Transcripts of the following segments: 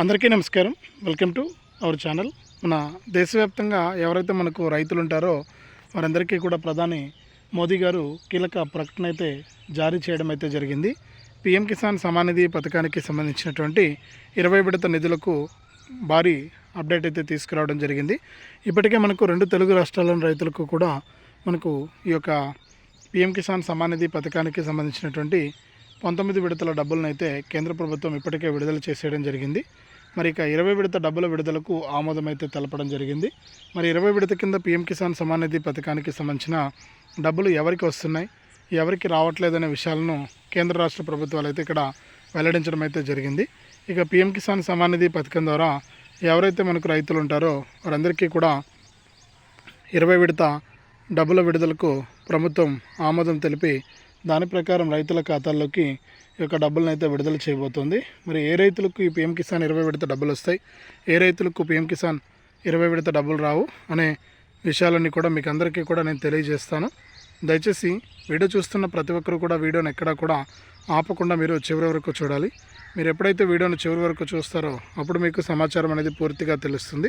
అందరికీ నమస్కారం. Welcome to our channel. మన దేశవ్యాప్తంగా ఎవరైతే మనకు రైతులు ఉంటారో వారందరికీ కూడా ప్రధాని మోదీ గారు కీలక ప్రకటన అయితే జారీ చేయడం అయితే జరిగింది. పిఎం కిసాన్ సమానిధి పథకానికి సంబంధించినటువంటి ఇరవై విడత నిధులకు భారీ అప్డేట్ అయితే తీసుకురావడం జరిగింది. ఇప్పటికే మనకు రెండు తెలుగు రాష్ట్రాల్లోని రైతులకు కూడా మనకు ఈ యొక్క పిఎం కిసాన్ సమానిధి పథకానికి సంబంధించినటువంటి పంతొమ్మిది విడతల డబ్బులను అయితే కేంద్ర ప్రభుత్వం ఇప్పటికే విడుదల చేసేయడం జరిగింది. మరి ఇక ఇరవై విడత డబ్బుల విడుదలకు ఆమోదం అయితే తెలపడం జరిగింది. మరి ఇరవై విడత కింద పీఎం కిసాన్ సమానిధి పథకానికి సంబంధించిన డబ్బులు ఎవరికి వస్తున్నాయి ఎవరికి రావట్లేదనే విషయాలను కేంద్ర రాష్ట్ర ప్రభుత్వాలు అయితే ఇక్కడ వెల్లడించడం అయితే జరిగింది. ఇక పీఎం కిసాన్ సమానిధి పథకం ద్వారా ఎవరైతే మనకు రైతులు ఉంటారో వారందరికీ కూడా ఇరవై విడత డబ్బుల విడుదలకు ప్రభుత్వం ఆమోదం తెలిపి దాని ప్రకారం రైతుల ఖాతాల్లోకి ఈ యొక్క డబ్బులను అయితే విడుదల చేయబోతోంది. మరి ఏ రైతులకు ఈ పిఎం కిసాన్ ఇరవై విడత డబ్బులు వస్తాయి? ఏ రైతులకు పిఎం కిసాన్ ఇరవై విడత డబ్బులు రావు అనే విషయాలన్నీ కూడా మీకు అందరికీ కూడా నేను తెలియజేస్తాను. దయచేసి వీడియో చూస్తున్న ప్రతి ఒక్కరు కూడా వీడియోని ఎక్కడా కూడా ఆపకుండా మీరు చివరి వరకు చూడాలి. మీరు ఎప్పుడైతే వీడియోను చివరి వరకు చూస్తారో అప్పుడు మీకు సమాచారం అనేది పూర్తిగా తెలుస్తుంది.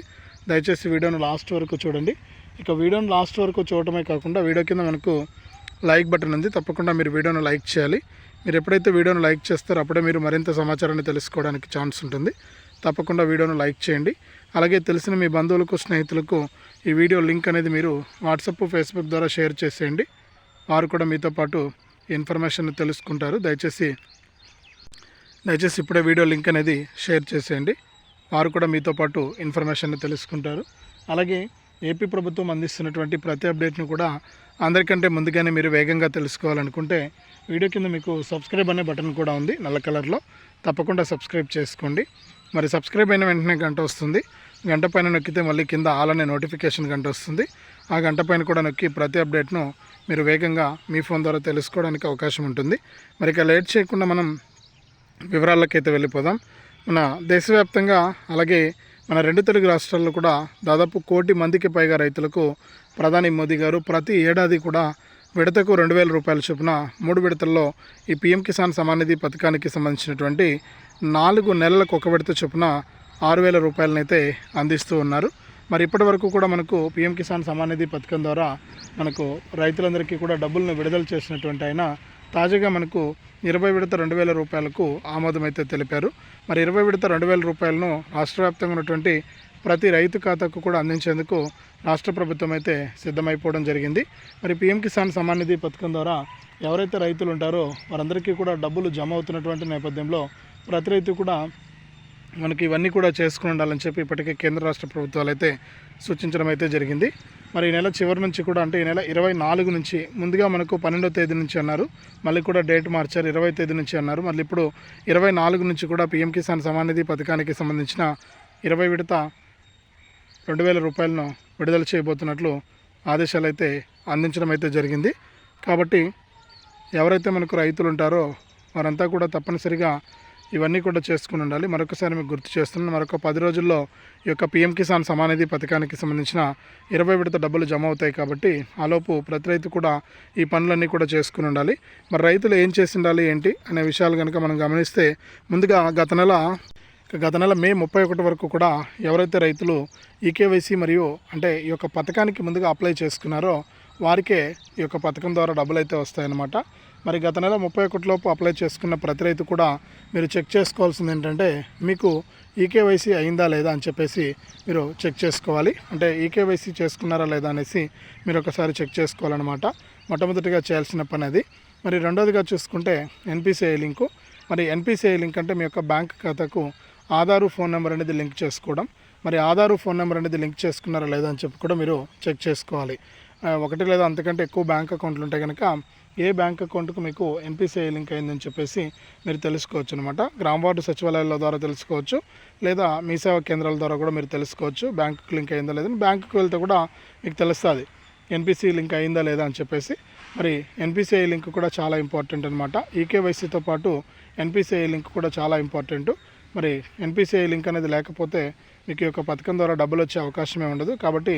దయచేసి వీడియోను లాస్ట్ వరకు చూడండి. ఇక వీడియోను లాస్ట్ వరకు చూడటమే కాకుండా వీడియో కింద మనకు లైక్ బటన్ ఉంది. తప్పకుండా మీరు వీడియోను లైక్ చేయాలి. మీరు ఎప్పుడైతే వీడియోను లైక్ చేస్తారో అప్పుడే మీరు మరింత సమాచారాన్ని తెలుసుకోవడానికి ఛాన్స్ ఉంటుంది. తప్పకుండా వీడియోను లైక్ చేయండి. అలాగే తెలిసిన మీ బంధువులకు స్నేహితులకు ఈ వీడియో లింక్ అనేది మీరు వాట్సాప్ ఫేస్బుక్ ద్వారా షేర్ చేసేయండి. వారు కూడా మీతో పాటు ఇన్ఫర్మేషన్ తెలుసుకుంటారు. దయచేసి దయచేసి ఇప్పుడే వీడియో లింక్ అనేది షేర్ చేసేయండి. వారు కూడా మీతో పాటు ఇన్ఫర్మేషన్ తెలుసుకుంటారు. అలాగే ఏపీ ప్రభుత్వం అందిస్తున్నటువంటి ప్రతి అప్డేట్ను కూడా అందరికంటే ముందుగానే మీరు వేగంగా తెలుసుకోవాలనుకుంటే వీడియో కింద మీకు సబ్స్క్రైబ్ అనే బటన్ కూడా ఉంది నల్ల కలర్లో. తప్పకుండా సబ్స్క్రైబ్ చేసుకోండి. మరి సబ్స్క్రైబ్ అయిన వెంటనే గంట వస్తుంది. గంట పైన నొక్కితే మళ్ళీ కింద ఆల్ అనే నోటిఫికేషన్ గంట వస్తుంది. ఆ గంట పైన కూడా నొక్కి ప్రతి అప్డేట్ను మీరు వేగంగా మీ ఫోన్ ద్వారా తెలుసుకోవడానికి అవకాశం ఉంటుంది. మరి ఇక లేట్ చేయకుండా మనం వివరాలకైతే వెళ్ళిపోదాం. మన దేశవ్యాప్తంగా అలాగే మన రెండు తెలుగు రాష్ట్రాల్లో కూడా దాదాపు కోటి మందికి పైగా రైతులకు ప్రధాని మోదీ గారు ప్రతి ఏడాది కూడా విడతకు రెండు వేల రూపాయల చొప్పున మూడు విడతల్లో ఈ పిఎం కిసాన్ సమానిధి పథకానికి సంబంధించినటువంటి నాలుగు నెలలకు ఒక విడత చొప్పున ఆరు వేల రూపాయలనైతే అందిస్తూ ఉన్నారు. మరి ఇప్పటి వరకు కూడా మనకు పిఎం కిసాన్ సమానిధి పథకం ద్వారా మనకు రైతులందరికీ కూడా డబ్బులను విడుదల చేసినటువంటి ఆయన తాజాగా మనకు ఇరవై విడత రెండు వేల రూపాయలకు ఆమోదమైతే తెలిపారు. మరి ఇరవై విడత రెండు వేల రూపాయలను రాష్ట్ర వ్యాప్తంగా ఉన్నటువంటి ప్రతి రైతు ఖాతాకు కూడా అందించేందుకు రాష్ట్ర ప్రభుత్వం అయితే సిద్ధమైపోవడం జరిగింది. మరి పిఎం కిసాన్ సమాన్ నిధి పథకం ద్వారా ఎవరైతే రైతులు ఉంటారో వారందరికీ కూడా డబ్బులు జమ అవుతున్నటువంటి నేపథ్యంలో ప్రతి రైతు కూడా మనకి ఇవన్నీ కూడా చేసుకుని ఉండాలని చెప్పి ఇప్పటికే కేంద్ర రాష్ట్ర ప్రభుత్వాలు అయితే సూచించడం అయితే జరిగింది. మరి ఈ నెల చివరి నుంచి కూడా అంటే ఈ నెల ఇరవై నాలుగు నుంచి ముందుగా మనకు పన్నెండో తేదీ నుంచి అన్నారు. మళ్ళీ కూడా డేట్ మార్చారు ఇరవై తేదీ నుంచి అన్నారు. మళ్ళీ ఇప్పుడు ఇరవై నాలుగు నుంచి కూడా పిఎం కిసాన్ సమానిధి పథకానికి సంబంధించిన ఇరవై విడత రెండు వేల రూపాయలను విడుదల చేయబోతున్నట్లు ఆదేశాలు అయితే అందించడం అయితే జరిగింది. కాబట్టి ఎవరైతే మనకు రైతులు ఉంటారో వారంతా కూడా తప్పనిసరిగా ఇవన్నీ కూడా చేసుకుని ఉండాలి. మరొకసారి మీకు గుర్తు చేస్తున్నాను మరొక పది రోజుల్లో ఈ యొక్క పిఎం కిసాన్ సమానిధి పథకానికి సంబంధించిన ఇరవై విడత డబ్బులు జమ అవుతాయి కాబట్టి ఆలోపు ప్రతి రైతు కూడా ఈ పనులన్నీ కూడా చేసుకుని ఉండాలి. మరి రైతులు ఏం చేసి ఉండాలి ఏంటి అనే విషయాలు కనుక మనం గమనిస్తే ముందుగా గత నెల గత నెల మే ముప్పై ఒకటి వరకు కూడా ఎవరైతే రైతులు ఈకేవైసీ మరియు అంటే ఈ యొక్క పథకానికి ముందుగా అప్లై చేసుకున్నారో వారికే ఈ యొక్క పథకం ద్వారా డబ్బులు అయితే వస్తాయన్నమాట. మరి గత నెల ముప్పై ఒకటిలోపు అప్లై చేసుకున్న ప్రతి రైతు కూడా మీరు చెక్ చేసుకోవాల్సింది ఏంటంటే మీకు ఈకేవైసీ అయిందా లేదా అని చెప్పేసి మీరు చెక్ చేసుకోవాలి. అంటే ఈకేవైసీ చేసుకున్నారా లేదా అనేసి మీరు ఒకసారి చెక్ చేసుకోవాలన్నమాట. మొట్టమొదటిగా చేయాల్సిన పని అది. మరి రెండోదిగా చూసుకుంటే ఎన్పిసిఐ లింకు. మరి ఎన్పిసిఐ లింక్ అంటే మీ యొక్క బ్యాంక్ ఖాతాకు ఆధారు ఫోన్ నెంబర్ అనేది లింక్ చేసుకోవడం. మరి ఆధారు ఫోన్ నెంబర్ అనేది లింక్ చేసుకున్నారా లేదా అని చెప్పి కూడా మీరు చెక్ చేసుకోవాలి. ఒకటి లేదా అంతకంటే ఎక్కువ బ్యాంక్ అకౌంట్లు ఉంటే కనుక ఏ బ్యాంక్ అకౌంట్కు మీకు ఎన్పిసిఐ లింక్ అయిందని చెప్పేసి మీరు తెలుసుకోవచ్చు అనమాట గ్రామ వార్డు సచివాలయాల ద్వారా తెలుసుకోవచ్చు. లేదా మీ సేవా కేంద్రాల ద్వారా కూడా మీరు తెలుసుకోవచ్చు బ్యాంకుకు లింక్ అయిందా లేదని బ్యాంకుకు వెళ్తే కూడా మీకు తెలుస్తుంది. ఎన్పిసి లింక్ అయిందా లేదా అని చెప్పేసి. మరి ఎన్పిసిఐ లింక్ కూడా చాలా ఇంపార్టెంట్ అనమాట ఈకేవైసీతో పాటు ఎన్పిసిఐ లింక్ కూడా చాలా ఇంపార్టెంట్. మరి ఎన్పిసిఐ లింక్ అనేది లేకపోతే మీకు యొక్క పథకం ద్వారా డబ్బులు వచ్చే అవకాశమే ఉండదు. కాబట్టి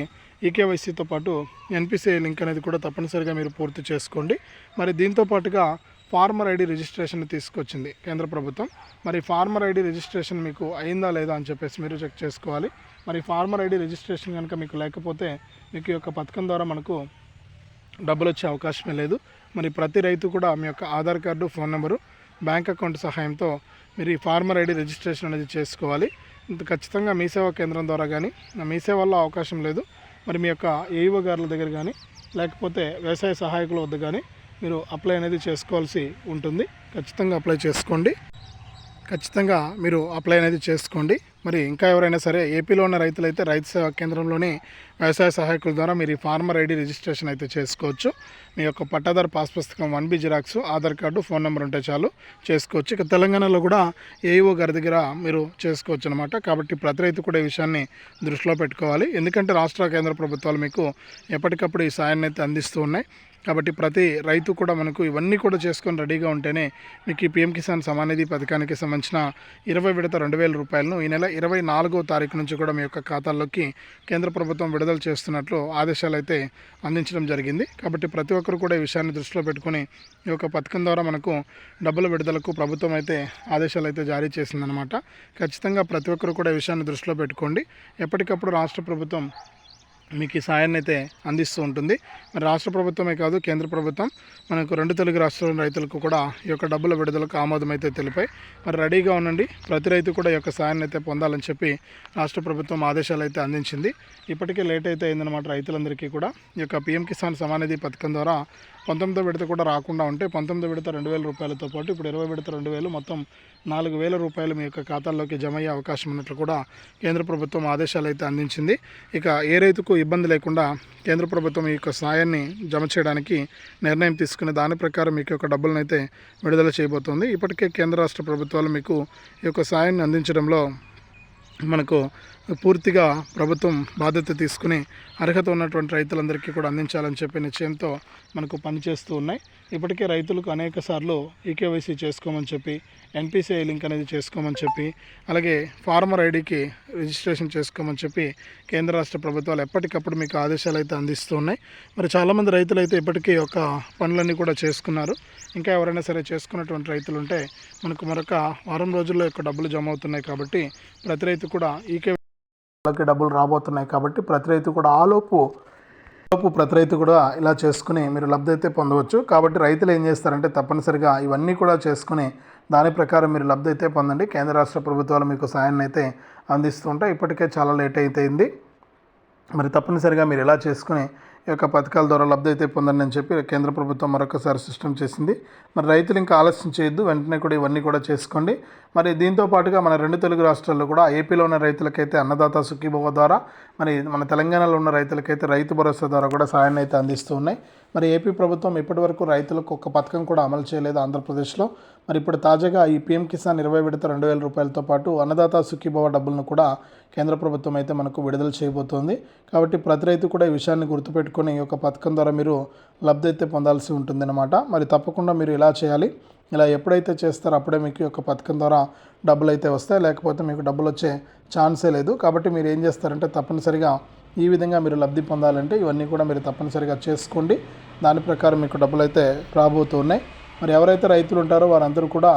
ఈకేవైసీతో పాటు ఎన్పిసిఐ లింక్ అనేది కూడా తప్పనిసరిగా మీరు పూర్తి చేసుకోండి. మరి దీంతో పాటుగా ఫార్మర్ ఐడి రిజిస్ట్రేషన్ తీసుకొచ్చింది కేంద్ర ప్రభుత్వం. మరి ఫార్మర్ ఐడి రిజిస్ట్రేషన్ మీకు అయిందా లేదా అని చెప్పేసి మీరు చెక్ చేసుకోవాలి. మరి ఫార్మర్ ఐడి రిజిస్ట్రేషన్ కనుక మీకు లేకపోతే మీకు యొక్క పథకం ద్వారా మనకు డబ్బులు వచ్చే అవకాశమే లేదు. మరి ప్రతి రైతు కూడా మీ యొక్క Aadhaar card phone number bank account సహాయంతో మీరు ఈ ఫార్మర్ ఐడి రిజిస్ట్రేషన్ అనేది చేసుకోవాలి. ఇంత ఖచ్చితంగా మీ సేవా కేంద్రం ద్వారా కానీ మీ సేవల్లో అవకాశం లేదు. మరి మీ యొక్క ఏఈఓ గారుల దగ్గర కానీ లేకపోతే వ్యవసాయ సహాయకుల వద్ద కానీ మీరు అప్లై అనేది చేసుకోవాల్సి ఉంటుంది. ఖచ్చితంగా అప్లై చేసుకోండి. ఖచ్చితంగా మీరు అప్లై అనేది చేసుకోండి. మరి ఇంకా ఎవరైనా సరే ఏపీలో ఉన్న రైతులైతే రైతు సేవా కేంద్రంలోని వ్యవసాయ సహాయకుల ద్వారా మీరు ఈ ఫార్మర్ ఐడి రిజిస్ట్రేషన్ అయితే చేసుకోవచ్చు. మీ యొక్క పట్టాదారు పాస్ పుస్తకం one B xerox Aadhaar card phone number ఉంటే చాలు చేసుకోవచ్చు. ఇక తెలంగాణలో కూడా ఏఈఓ గారి దగ్గర మీరు చేసుకోవచ్చు అనమాట కాబట్టి ప్రతి రైతు కూడా ఈ విషయాన్ని దృష్టిలో పెట్టుకోవాలి. ఎందుకంటే రాష్ట్ర కేంద్ర ప్రభుత్వాలు మీకు ఎప్పటికప్పుడు ఈ సాయాన్ని అయితే అందిస్తూ ఉన్నాయి. కాబట్టి ప్రతి రైతు కూడా మనకు ఇవన్నీ కూడా చేసుకొని రెడీగా ఉంటేనే మీకు ఈ పిఎం కిసాన్ సమానిధి పథకానికి సంబంధించిన ఇరవై విడత రెండు వేల రూపాయలను ఈ నెల ఇరవై నాలుగో తారీఖు నుంచి కూడా మీ యొక్క ఖాతాల్లోకి కేంద్ర ప్రభుత్వం విడుదల చేస్తున్నట్లు ఆదేశాలు అయితే అందించడం జరిగింది. కాబట్టి ప్రతి ఒక్కరు కూడా ఈ విషయాన్ని దృష్టిలో పెట్టుకొని ఈ యొక్క పథకం ద్వారా మనకు డబ్బుల విడుదలకు ప్రభుత్వం అయితే ఆదేశాలు అయితే జారీ చేసిందనమాట ఖచ్చితంగా ప్రతి ఒక్కరు కూడా ఈ విషయాన్ని దృష్టిలో పెట్టుకోండి. ఎప్పటికప్పుడు రాష్ట్ర ప్రభుత్వం మీకు ఈ సాయాన్ని అయితే అందిస్తూ ఉంటుంది. మరి రాష్ట్ర ప్రభుత్వమే కాదు కేంద్ర ప్రభుత్వం మనకు రెండు తెలుగు రాష్ట్రాల రైతులకు కూడా ఈ యొక్క డబ్బుల విడుదలకు ఆమోదం అయితే తెలిపాయి. మరి రెడీగా ఉండండి. ప్రతి రైతు కూడా ఈ యొక్క సాయాన్ని అయితే పొందాలని చెప్పి రాష్ట్ర ప్రభుత్వం ఆదేశాలు అయితే అందించింది. ఇప్పటికే లేట్ అయితే అయిందనమాట రైతులందరికీ కూడా. ఈ యొక్క పిఎం కిసాన్ సమానిధి పథకం ద్వారా పంతొమ్మిదో విడత కూడా రాకుండా ఉంటే పంతొమ్మిదో విడత రెండు వేల రూపాయలతో పాటు ఇప్పుడు ఇరవై విడత రెండు వేలు మొత్తం నాలుగు వేల రూపాయలు మీ యొక్క ఖాతాల్లోకి జమ అయ్యే అవకాశం ఉన్నట్లు కూడా కేంద్ర ప్రభుత్వం ఆదేశాలు అయితే అందించింది. ఇక ఏ రైతుకు ఇబ్బంది లేకుండా కేంద్ర ప్రభుత్వం ఈ యొక్క సాయాన్ని జమ చేయడానికి నిర్ణయం తీసుకునే దాని ప్రకారం మీకు యొక్క డబ్బులను అయితే విడుదల చేయబోతోంది. ఇప్పటికే కేంద్ర రాష్ట్ర ప్రభుత్వాలు మీకు ఈ యొక్క సాయాన్ని అందించడంలో మనకు పూర్తిగా ప్రభుత్వం బాధ్యత తీసుకుని అర్హత ఉన్నటువంటి రైతులందరికీ కూడా అందించాలని చెప్పే నిశ్చయంతో మనకు పనిచేస్తూ ఉన్నాయి. ఇప్పటికే రైతులకు అనేక సార్లు ఈకేవైసీ చేసుకోమని చెప్పి ఎన్పిసిఐ లింక్ అనేది చేసుకోమని చెప్పి అలాగే ఫార్మర్ ఐడికి రిజిస్ట్రేషన్ చేసుకోమని చెప్పి కేంద్ర రాష్ట్ర ప్రభుత్వాలు ఎప్పటికప్పుడు మీకు ఆదేశాలు అయితే అందిస్తూ ఉన్నాయి. మరి చాలామంది రైతులు అయితే ఇప్పటికీ ఒక పనులన్నీ కూడా చేసుకున్నారు. ఇంకా ఎవరైనా సరే చేసుకున్నటువంటి రైతులు ఉంటే మనకు మరొక వారం రోజుల్లో యొక్క డబ్బులు జమ అవుతున్నాయి కాబట్టి ప్రతి రైతు కూడా ఈకే వాళ్ళకి డబ్బులు రాబోతున్నాయి కాబట్టి ప్రతి రైతు కూడా ఆలోపు లోపు ప్రతి రైతు కూడా ఇలా చేసుకుని మీరు లబ్ధి అయితే పొందవచ్చు. కాబట్టి రైతులు ఏం చేస్తారంటే తప్పనిసరిగా ఇవన్నీ కూడా చేసుకుని దాని ప్రకారం మీరు లబ్ధి అయితే పొందండి. కేంద్ర రాష్ట్ర ప్రభుత్వాలు మీకు సాయాన్ని అయితే అందిస్తూ ఇప్పటికే చాలా లేట్ అయితే అయింది. మరి తప్పనిసరిగా మీరు ఇలా చేసుకుని ఈ యొక్క పథకాల ద్వారా లబ్ధి అయితే పొందండి అని చెప్పి కేంద్ర ప్రభుత్వం మరొకసారి సిస్టమ్ చేసింది. మరి రైతులు ఇంకా ఆలస్యం చేయొద్దు వెంటనే కూడా ఇవన్నీ కూడా చేసుకోండి. మరి దీంతో పాటుగా మన రెండు తెలుగు రాష్ట్రాల్లో కూడా ఏపీలో ఉన్న రైతులకైతే అన్నదాత సుఖీభవ ద్వారా మరి మన తెలంగాణలో ఉన్న రైతులకైతే రైతు భరోసా ద్వారా కూడా సాయాన్ని అయితే అందిస్తూ ఉన్నాయి. మరి ఏపీ ప్రభుత్వం ఇప్పటివరకు రైతులకు ఒక పథకం కూడా అమలు చేయలేదు ఆంధ్రప్రదేశ్లో. మరి ఇప్పుడు తాజాగా ఈ పీఎం కిసాన్ ఇరవై విడత రెండు వేల రూపాయలతో పాటు అన్నదాత సుఖీభవ డబ్బులను కూడా కేంద్ర ప్రభుత్వం అయితే మనకు విడుదల చేయబోతోంది. కాబట్టి ప్రతి రైతు కూడా ఈ విషయాన్ని గుర్తుపెట్టుకొని ఈ యొక్క పథకం ద్వారా మీరు లబ్ధి అయితే పొందాల్సి ఉంటుందన్నమాట. మరి తప్పకుండా మీరు ఇలా చేయాలి. ఇలా ఎప్పుడైతే చేస్తారో అప్పుడే మీకు ఒక యొక్క పథకం ద్వారా డబ్బులు అయితే వస్తాయి. లేకపోతే మీకు డబ్బులు వచ్చే ఛాన్సే లేదు. కాబట్టి మీరు ఏం చేస్తారంటే తప్పనిసరిగా ఈ విధంగా మీరు లబ్ధి పొందాలంటే ఇవన్నీ కూడా మీరు తప్పనిసరిగా చేసుకోండి. దాని ప్రకారం మీకు డబ్బులు అయితే రాబోతున్నాయి మరి ఎవరైతే రైతులు ఉంటారో వారందరూ కూడా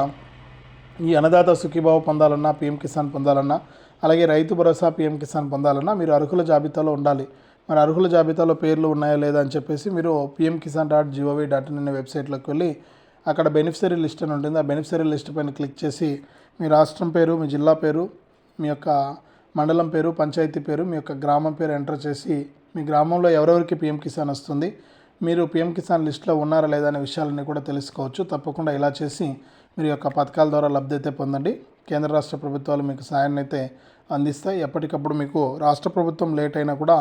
ఈ అన్నదాత సుఖీభావ పొందాలన్నా పీఎం కిసాన్ పొందాలన్నా అలాగే రైతు భరోసా పీఎం కిసాన్ పొందాలన్నా మీరు అర్హుల జాబితాలో ఉండాలి. మరి అర్హుల జాబితాలో పేర్లు ఉన్నాయా లేదా అని చెప్పేసి మీరు PM Kisan dot G O V dot in అనే వెబ్సైట్లోకి వెళ్ళి అక్కడ బెనిఫిషరీ లిస్ట్ అని ఉంటుంది. ఆ బెనిఫిషరీ లిస్ట్ పైన క్లిక్ చేసి మీ రాష్ట్రం పేరు మీ జిల్లా పేరు మీ యొక్క మండలం పేరు పంచాయతీ పేరు మీ యొక్క గ్రామం పేరు ఎంటర్ చేసి మీ గ్రామంలో ఎవరెవరికి పిఎం కిసాన్ వస్తుంది మీరు పిఎం కిసాన్ లిస్ట్లో ఉన్నారా లేదా అనే విషయాలన్నీ కూడా తెలుసుకోవచ్చు. తప్పకుండా ఇలా చేసి మీరు యొక్క పథకాల ద్వారా లబ్ధి అయితే పొందండి. కేంద్ర రాష్ట్ర ప్రభుత్వాలు మీకు సాయాన్ని అయితే అందిస్తాయి. ఎప్పటికప్పుడు మీకు రాష్ట్ర ప్రభుత్వం లేట్ అయినా కూడా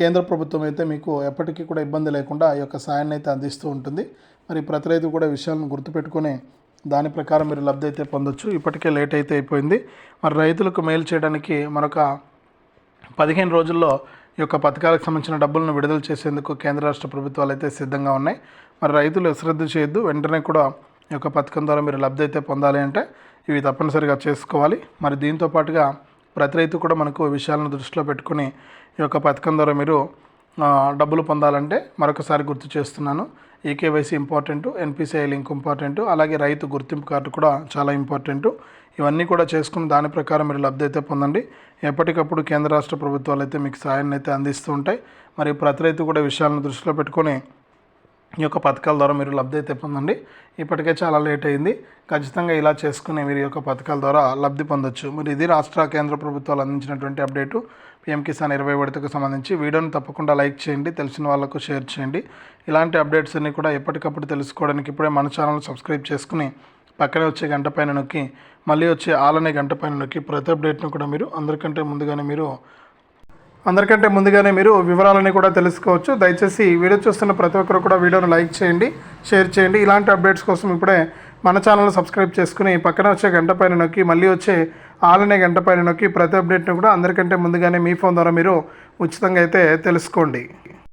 కేంద్ర ప్రభుత్వం అయితే మీకు ఎప్పటికీ కూడా ఇబ్బంది లేకుండా ఈ యొక్క సాయాన్ని అయితే అందిస్తూ ఉంటుంది. మరి ప్రతి రైతు కూడా విషయాలను గుర్తుపెట్టుకొని దాని ప్రకారం మీరు లబ్ధి అయితే పొందొచ్చు. ఇప్పటికే లేట్ అయితే అయిపోయింది. మరి రైతులకు మేలు చేయడానికి మరొక పదిహేను రోజుల్లో ఈ యొక్క పథకాలకు సంబంధించిన డబ్బులను విడుదల చేసేందుకు కేంద్ర రాష్ట్ర ప్రభుత్వాలు అయితే సిద్ధంగా ఉన్నాయి. మరి రైతులు అశ్రద్ధ చేయొద్దు. వెంటనే కూడా ఈ యొక్క పథకం ద్వారా మీరు లబ్ధి అయితే పొందాలి అంటే ఇవి తప్పనిసరిగా చేసుకోవాలి. మరి దీంతో పాటుగా ప్రతి రైతు కూడా మనకు విషయాలను దృష్టిలో పెట్టుకుని ఈ యొక్క పథకం ద్వారా మీరు డబ్బులు పొందాలంటే మరొకసారి గుర్తు చేస్తున్నాను. EKYC important NPCI link important అలాగే రైతు గుర్తింపు కార్డు కూడా చాలా ఇంపార్టెంట్ ఇవన్నీ కూడా చేసుకుని దాని ప్రకారం మీరు లబ్ధి అయితే పొందండి. ఎప్పటికప్పుడు కేంద్ర రాష్ట్ర ప్రభుత్వాలు అయితే మీకు సహాయాన్ని అయితే అందిస్తూ ఉంటాయి. మరియు ప్రతి రైతు కూడా విషయాలను దృష్టిలో పెట్టుకొని ఈ యొక్క పథకాల ద్వారా మీరు లబ్ధి అయితే పొందండి. ఇప్పటికే చాలా లేట్ అయింది. ఖచ్చితంగా ఇలా చేసుకుని మీరు ఈ యొక్క పథకాల ద్వారా లబ్ధి పొందొచ్చు. మరి ఇది రాష్ట్ర కేంద్ర ప్రభుత్వాలు అందించినటువంటి అప్డేటు. పిఎం కిసాన్ ఇరవై విడతకు సంబంధించి వీడియోని తప్పకుండా లైక్ చేయండి తెలిసిన వాళ్ళకు షేర్ చేయండి. ఇలాంటి అప్డేట్స్ అన్ని కూడా ఎప్పటికప్పుడు తెలుసుకోవడానికి ఇప్పుడే మన ఛానల్ సబ్స్క్రైబ్ చేసుకుని పక్కనే వచ్చే గంట పైన నొక్కి మళ్ళీ వచ్చే ఆలనే గంట పైన నొక్కి ప్రతి అప్డేట్ను కూడా మీరు అందరికంటే ముందుగానే మీరు అందరికంటే ముందుగానే మీరు వివరాలని కూడా తెలుసుకోవచ్చు. దయచేసి వీడియో చూస్తున్న ప్రతి ఒక్కరు కూడా వీడియోను లైక్ చేయండి షేర్ చేయండి. ఇలాంటి అప్డేట్స్ కోసం ఇప్పుడే మన ఛానల్ సబ్స్క్రైబ్ చేసుకుని పక్కన వచ్చే గంట పైన నొక్కి మళ్ళీ వచ్చే ఆలనే గంట పైన నొక్కి ప్రతి అప్డేట్ను కూడా అందరికంటే ముందుగానే మీ ఫోన్ ద్వారా మీరు ఉచితంగా అయితే తెలుసుకోండి.